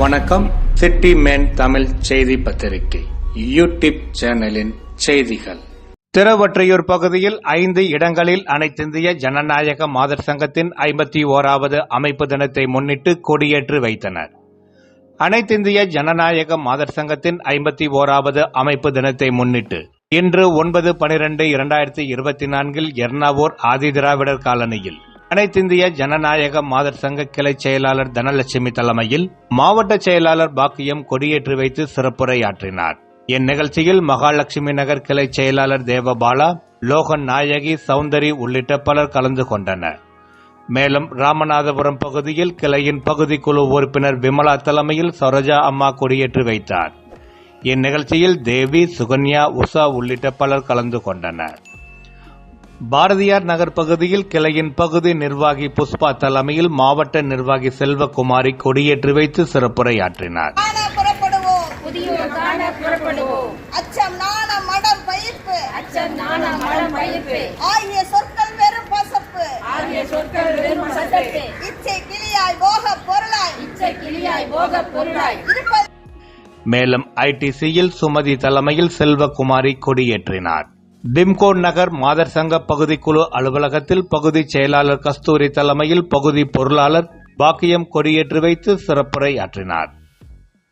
வணக்கம். City man Tamil செய்தி பத்திரிகை யூடியூப் சேனலின் செய்திகள். திருவொற்றையூர் பகுதியில் ஐந்து இடங்களில் அனைத்திந்திய ஜனநாயக மாதர் சங்கத்தின் ஐம்பத்தி ஓராவது அமைப்பு தினத்தை முன்னிட்டு கொடியேற்றி வைத்தனர். அனைத்திந்திய ஜனநாயக மாதர் சங்கத்தின் ஐம்பத்தி ஓராவது அமைப்பு தினத்தை முன்னிட்டு இன்று ஒன்பது பனிரெண்டு இரண்டாயிரத்தி இருபத்தி நான்கில் எர்ணாவூர் ஆதிதிராவிடர் காலனியில் அனைத்திந்திய ஜனநாயக மாதர் சங்க கிளை செயலாளர் தனலட்சுமி தலைமையில் மாவட்ட செயலாளர் பாக்கியம் கொடியேற்றி வைத்து சிறப்புரையாற்றினார். இந்நிகழ்ச்சியில் மகாலட்சுமி நகர் கிளை செயலாளர் தேவபாலா லோகன் நாயகி சௌந்தரி உள்ளிட்ட பலர் கலந்து கொண்டனர். மேலும் ராமநாதபுரம் பகுதியில் கிளையின் பகுதி குழு உறுப்பினர் விமலா தலைமையில் சரோஜா அம்மா கொடியேற்றி வைத்தார். இந்நிகழ்ச்சியில் தேவி சுகன்யா உஷா உள்ளிட்ட பலர் கலந்து கொண்டனர். பாரதியார் நகர் பகுதியில் கிளையின் பகுதி நிர்வாகி புஷ்பா தலைமையில் மாவட்ட நிர்வாகி செல்வகுமாரி கொடியேற்றி வைத்து சிறப்புரையாற்றினார். மேலும் ஐடிசியில் சுமதி தலைமையில் செல்வகுமாரி கொடியேற்றினார். டிம்கோ நகர் மாதர் சங்க பகுதிக்குழு அலுவலகத்தில் பகுதி செயலாளர் கஸ்தூரி தலைமையில் பகுதி பொருளாளர் பாக்கியம் கொடியேற்றி வைத்து சிறப்புரை ஆற்றினார்